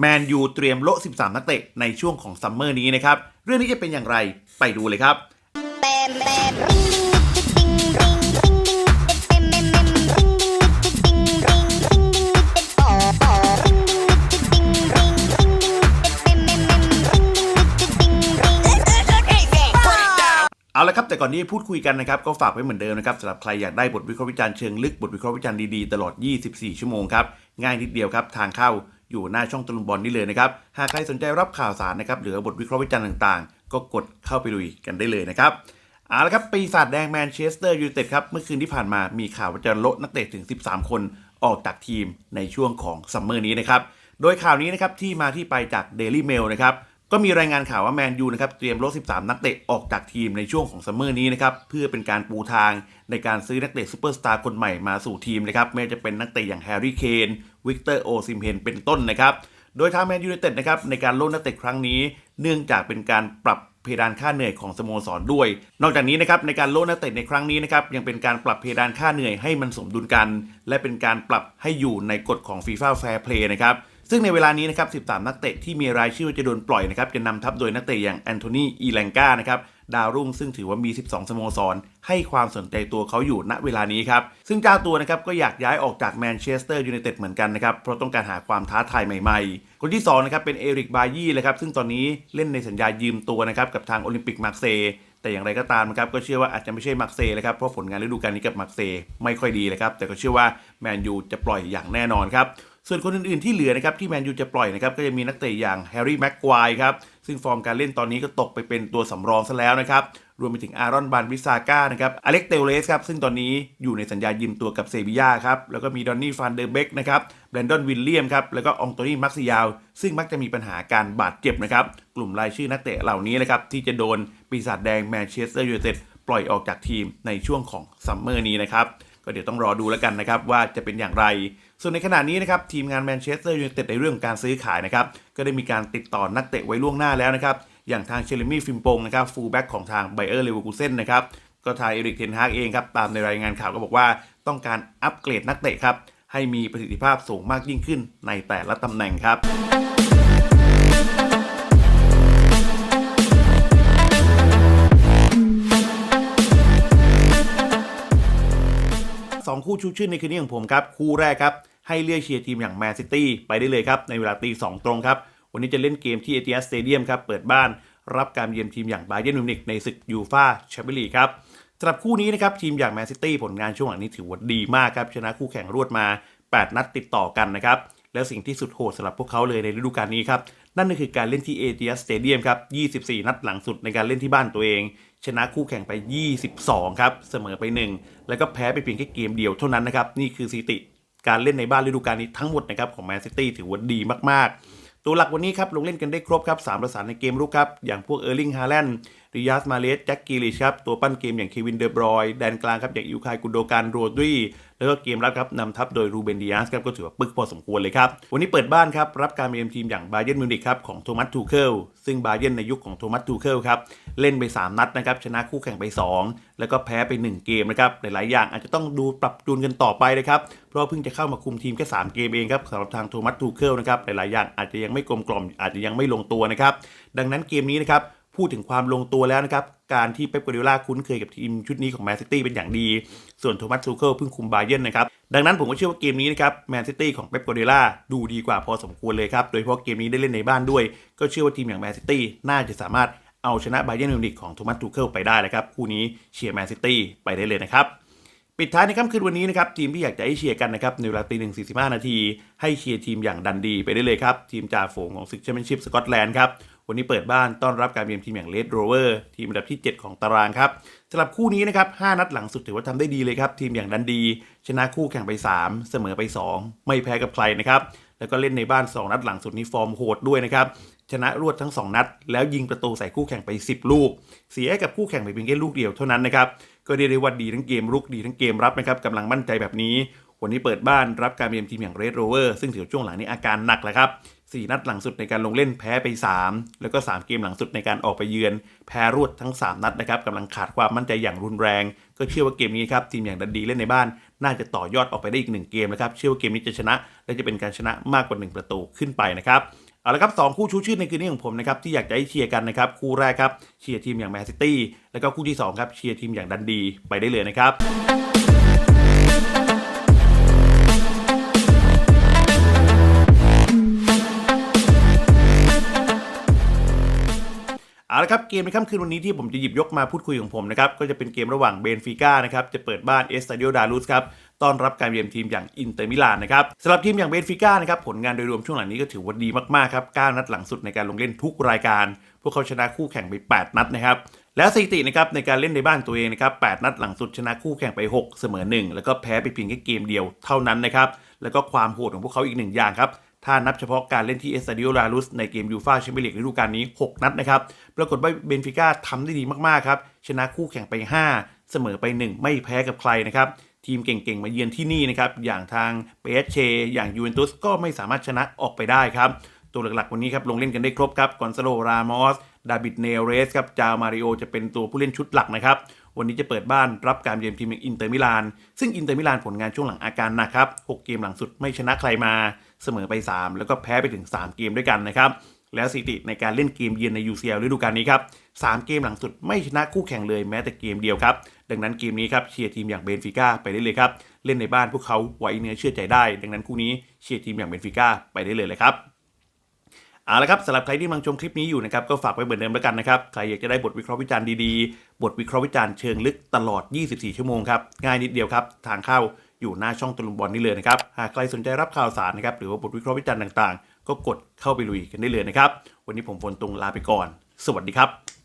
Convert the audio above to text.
แมนยูเตรียมโละ 13 นักเตะในช่วงของซัมเมอร์นี้นะครับ เรื่องนี้จะเป็นอย่างไรไปดูเลยครับเอาละครับแต่ก่อนที่จะพูดคุยกันนะครับก็ฝากไว้เหมือนเดิมนะครับสำหรับใครอยากได้บทวิเคราะห์วิจารณ์เชิงลึกบทวิเคราะห์วิจารณ์ดีๆ ตลอด 24 ชั่วโมงครับ ง่ายนิดเดียวครับ ทางเข้า อยู่หน้าช่องตะลุมบอลนี่เลยนะครับ หากใครสนใจรับข่าวสารนะครับหรือบทวิเคราะห์วิจารณ์ต่างๆ ก็กดเข้าไปลุยกันได้เลยนะครับเอาละครับปีศาจแดงแมนเชสเตอร์ยูไนเต็ดครับเมื่อคืนที่ผ่านมามีข่าวว่าจะลดนักเตะถึง 13 คนออกจากทีมในช่วงของซัมเมอร์นี้นะครับโดยข่าวนี้นะครับที่มาที่ไปจาก Daily Mail นะครับ ก็มีรายงานข่าวว่าแมนยูนะครับเตรียมลด 13 นักเตะออกจากทีมในช่วงของซัมเมอร์นี้นะครับเพื่อเป็นการปูทางในการซื้อนักเตะซูเปอร์สตาร์คนใหม่มาสู่ทีมนะครับไม่ว่าจะเป็นนักเตะอย่างแฮร์รี่เคนวิกเตอร์โอซิมเฮนเป็นต้นนะครับโดยทางแมนยูไนเต็ดนะครับในการลดนักเตะครั้งนี้ เนื่องจากเป็นการปรับเพดานค่าเหนื่อยของสโมสรด้วย นอกจากนี้นะครับในการลดนักเตะในครั้งนี้นะครับยังเป็นการปรับเพดานค่าเหนื่อยให้มันสมดุลกัน และเป็นการปรับให้อยู่ในกฎของ FIFA Fair Play นะครับ ซึ่งในเวลานี้นะครับ 13 นักเตะที่มีรายชื่อจะโดนปล่อยนะครับ จะนำทัพโดยนักเตะอย่างแอนโทนีอีแลงกานะครับ ดาวรุ่งซึ่งถือว่ามี 12 สโมสร ให้ความสนใจตัวเขาอยู่ณเวลานี้ครับ ซึ่งเจ้าตัวนะครับก็อยากย้ายออกจากแมนเชสเตอร์ยูไนเต็ดเหมือนกันนะครับ เพราะต้องการหาความท้าทายใหม่ๆ คนที่2นะครับเป็นเอริกบายี่เลยครับ ซึ่งตอนนี้เล่นในสัญญายืมตัวนะครับกับทางโอลิมปิกมาร์เซย์แต่อย่างไรก็ตามนะครับก็เชื่อว่าอาจจะไม่ใช่มักเซ่เลยครับเพราะผลงานฤดูกาลนี้กับมักเซ่ไม่ค่อยดีเลยครับแต่ก็เชื่อว่าแมนยูจะปล่อยอย่างแน่นอนครับ ส่วนคนอื่นๆที่เหลือนะครับที่แมนยูจะปล่อยนะครับก็จะมีนักเตะอย่างแฮร์รี่แม็กควายครับซึ่งฟอร์มการเล่นตอนนี้ก็ตกไปเป็นตัวสำรองซะแล้วนะครับรวมไปถึงอารอนบันวิซาก้านะครับอเล็กเตลเลสครับซึ่งตอนนี้อยู่ในสัญญายืมตัวกับเซบีย่าครับแล้วก็มีดอนนี่ฟันเดอร์เบกนะครับแบรนดอนวิลเลียมครับแล้วก็องโตนี่มักซิยาว ซึ่งมักจะมีปัญหาการบาดเจ็บนะครับกลุ่มรายชื่อนักเตะเหล่านี้นะครับที่จะโดนปีศาจแดงแมนเชสเตอร์ยูไนเต็ดปล่อยออกจากทีมในช่วงของซัมเมอร์นี้นะครับ ก็เดี๋ยวต้องรอดูแล้วกันนะครับว่าจะเป็นอย่างไร ส่วนในขณะนี้นะครับทีมงานแมนเชสเตอร์ยูไนเต็ดในเรื่องการซื้อขายนะครับก็ได้มีการติดต่อนักเตะไว้ล่วงหน้าแล้วนะครับอย่างทางเชลมี่ฟิมปงนะครับฟูลแบ็กของทางไบเออร์เลเวอร์คูเซนนะครับก็ทางเอริกเทนฮากเองครับตามในรายงานข่าวก็บอกว่าต้องการอัปเกรดนักเตะครับให้มีประสิทธิภาพสูงมากยิ่งขึ้นในแต่ละตำแหน่งครับ สองคู่ชูชื่นในคืนนี้ของผมครับ คู่แรกครับ ให้เลือกเชียร์ทีมอย่างแมนซิตี้ไปได้เลยครับ ในเวลาตีสองตรงครับ วันนี้จะเล่นเกมที่เอ i ิ d สสเตเดียมครับ เปิดบ้านรับการเยือนทีมอย่างบาเยนมิวนิกในศึกยูฟาแชมเปี้ยนลีกครับสำหรับคู่นี้นะครับทีมอย่างแมนซิตี้ผลงานช่วงหลังนี้ถือว่าดีมากครับชนะคู่แข่งรวดมา 8 นัดติดต่อกันนะครับแล้วสิ่งที่สุดโหดสำหรับพวกเขาเลยในฤดูกาลนี้ครับนั่นก็คือการเล่นที่เอ i ิ d สเตเดียมครับ 24 นัดหลังสุดในการเล่นที่บ้านตัวเอง ชนะคู่แข่งไป 22 ครับ เสมอไป 1 แล้วก็แพ้ไปเพียงแค่เกมเดียวเท่านั้นนะครับ นี่คือสถิติการเล่นในบ้านฤดูกาลนี้ทั้งหมดนะครับของแมนซิตี้ถือว่าดีมากๆ ตัวหลักวันนี้ครับลงเล่นกันได้ครบครับ3ประสานในเกมรุกครับ อย่างพวกเออร์ลิงฮาแลนด์ริยาสมาเลสแจ็คกิลิชครับตัวปั้นเกมอย่างเควินเดอบรอยแดนกลางครับอย่างอิวคายกุโดการโรดรีแล้วก็เกมรับครับนำทัพโดยรูเบนดิอาสครับก็ถือว่าปึกพอสมควรเลยครับ วันนี้เปิดบ้านครับ รับการเยือนทีมอย่างบาเยร์นมิวนิกครับของโทมัสทูเคิลซึ่งบาเยร์นในยุคของโทมัสทูเคิลครับ เล่นไป 3 นัดนะครับ ชนะคู่แข่งไป 2 แล้วก็แพ้ไป 1 เกมนะครับ หลาย ๆ อย่างอาจจะต้องดูปรับจูนกันต่อไปนะครับ เพราะเพิ่งจะเข้ามาคุมทีมแค่ 3 เกมเองครับสำหรับทางโทมัสทูเคิลนะครับหลาย ๆ อย่างอาจจะยังไม่กลมกล่อมอาจจะยังไม่ลงตัวนะครับดังนั้นเกมนี้นะครับ พูดถึงความลงตัวแล้วนะครับ การที่เป๊ปกัวร์ดิโอลาคุ้นเคยกับทีมชุดนี้ของแมนซิตี้เป็นอย่างดี ส่วนโทมัสซูเคิลเพิ่งคุมบาเยร์นนะครับ ดังนั้นผมก็เชื่อว่าเกมนี้นะครับแมนซิตี้ของเป๊ปกัวร์ดิโอลาดูดีกว่าพอสมควรเลยครับ โดยเฉพาะเกมนี้ได้เล่นในบ้านด้วย ก็เชื่อว่าทีมอย่างแมนซิตี้น่าจะสามารถเอาชนะบาเยร์นมิวนิกของโทมัสทูเคิลไปได้นะครับคู่นี้เชียร์แมนซิตี้ไปได้เลยนะครับปิดท้ายในค่ำคืนวันนี้นะครับทีมที่อยากจะให้เชียร์กันนะครับในเวลาตีหนึ่งสี่สิบห้านาทีให้เชียร์ทีมอย่างดันดีไปได้เลยครับทีมจ่าฝูงของศึกแชมเปี้ยนชิพสกอตแลนด์ครับ วันนี้เปิดบ้านต้อนรับการเยือนทีมอย่างเลดโรเวอร์ทีมอันดับที่ 7 ของตารางครับสำหรับคู่นี้นะครับ 5 นัดหลังสุดถือว่าทำได้ดีเลยครับ ทีมอย่างดันดี ชนะคู่แข่งไป 3 เสมอไป 2 ไม่แพ้กับใครนะครับแล้วก็เล่นในบ้าน 2 นัดหลังสุดนี้ฟอร์มโหดด้วยนะครับชนะรวดทั้ง 2 นัด แล้วยิงประตูใส่คู่แข่งไป 10 ลูก เสียกับคู่แข่งไปเพียงแค่ลูกเดียวเท่านั้นนะครับก็เรียกได้ว่าดีทั้งเกมรุกดีทั้งเกมรับนะครับกำลังมั่นใจแบบนี้ วันนี้เปิดบ้านรับการเยือนทีมอย่างเรดโรเวอร์ซึ่งถือช่วงหลังนี้อาการหนักแหละครับ 4 นัดหลังสุดในการลงเล่นแพ้ไป 3 แล้วก็ 3 เกมหลังสุดในการออกไปเยือน แพ้รวดทั้ง 3 นัดนะครับกำลังขาดความมั่นใจอย่างรุนแรง ก็เชื่อว่าเกมนี้ครับทีมอย่างดันดีเล่นในบ้าน น่าจะต่อยอดออกไปได้อีก 1 เกมนะครับเชื่อว่าเกมนี้จะชนะ และจะเป็นการชนะมากกว่า 1 ประตูขึ้นไปนะครับเอาละครับสองคู่ชูชื่อในคืนนี้ของผมนะครับที่อยากจะให้เชียร์กันนะครับคู่แรกครับเชียร์ทีมอย่างแมนซิตี้แล้วก็คู่ที่สองครับเชียร์ทีมอย่างดันดีไปได้เลยนะครับ ละครับเกมในค่ำคืนวันนี้ที่ผมจะหยิบยกมาพูดคุยของผมนะครับก็จะเป็นเกมระหว่างเบนฟิก้านะครับจะเปิดบ้านเอสตาดิโอดารุสครับต้อนรับการเยือนทีมอย่างอินเตอร์มิลานนะครับสำหรับทีมอย่างเบนฟิก้านะครับผลงานโดยรวมช่วงหลังนี้ก็ถือว่าดีมากๆครับ9นัดหลังสุดในการลงเล่นทุกรายการ พวกเขาชนะคู่แข่งไป 8 นัดนะครับและสถิตินะครับในการเล่นในบ้านตัวเองนะครับ8นัดหลังสุดชนะคู่แข่งไป 6 เสมอ 1 แล้วก็แพ้ไปเพียงแค่เกมเดียวเท่านั้นนะครับแล้วก็ความโหดของพวกเขาอีกหนึ่งอย่างครับ ถ้านับเฉพาะการเล่นที่เอสตาดิโอลารุสในเกมยูฟาแชมเปี้ยนลีกฤดูกาลนี้ 6 นัดนะครับ ปรากฏว่าเบนฟิก้าทำได้ดีมากๆครับ ชนะคู่แข่งไป 5 เสมอไป 1 ไม่แพ้กับใครนะครับ ทีมเก่งๆ มาเยือนที่นี่นะครับ อย่างทางเปเชอย่างยูเวนตุสก็ไม่สามารถชนะออกไปได้ครับ ตัวหลักๆ วันนี้ครับลงเล่นกันได้ครบครับกอนซาโลรามอสดาบิดเนเรสครับจามาริโอจะเป็นตัวผู้เล่นชุดหลักนะครับวันนี้จะเปิดบ้านรับการเยือนทีมอินเตอร์มิลานซึ่งอินเตอร์มิลานผลงานช่วงหลังอาการหนักครับ6เกมหลังสุดไม่ชนะใครมา เสมอไป 3 แล้วก็แพ้ไปถึง 3 เกมด้วยกันนะครับ แล้วสถิติในการเล่นเกมเยือนใน UCL ฤดูกาลนี้ครับ3เกมหลังสุดไม่ชนะคู่แข่งเลยแม้แต่เกมเดียวครับ ดังนั้นเกมนี้ครับเชียร์ทีมอย่างเบนฟิก้าไปได้เลยครับ เล่นในบ้านพวกเขาไว้เนื้อเชื่อใจได้ ดังนั้นคู่นี้เชียร์ทีมอย่างเบนฟิก้าไปได้เลยเลยครับเอาละครับสำหรับใครที่กำลังชมคลิปนี้อยู่นะครับก็ฝากไว้เหมือนเดิมแล้วกันนะครับใครอยากจะได้บทวิเคราะห์วิจารณ์ดีๆ บทวิเคราะห์วิจารณ์เชิงลึกตลอด 24 ชั่วโมงครับง่ายนิดเดียวครับทางเข้า อยู่หน้าช่องตะลุมบอลนี่เลยนะครับ หากใครสนใจรับข่าวสารนะครับหรือว่าบทวิเคราะห์วิจารณ์ต่างๆ ก็กดเข้าไปลุยกันได้เลยนะครับ วันนี้ผมฝนตรงลาไปก่อน สวัสดีครับ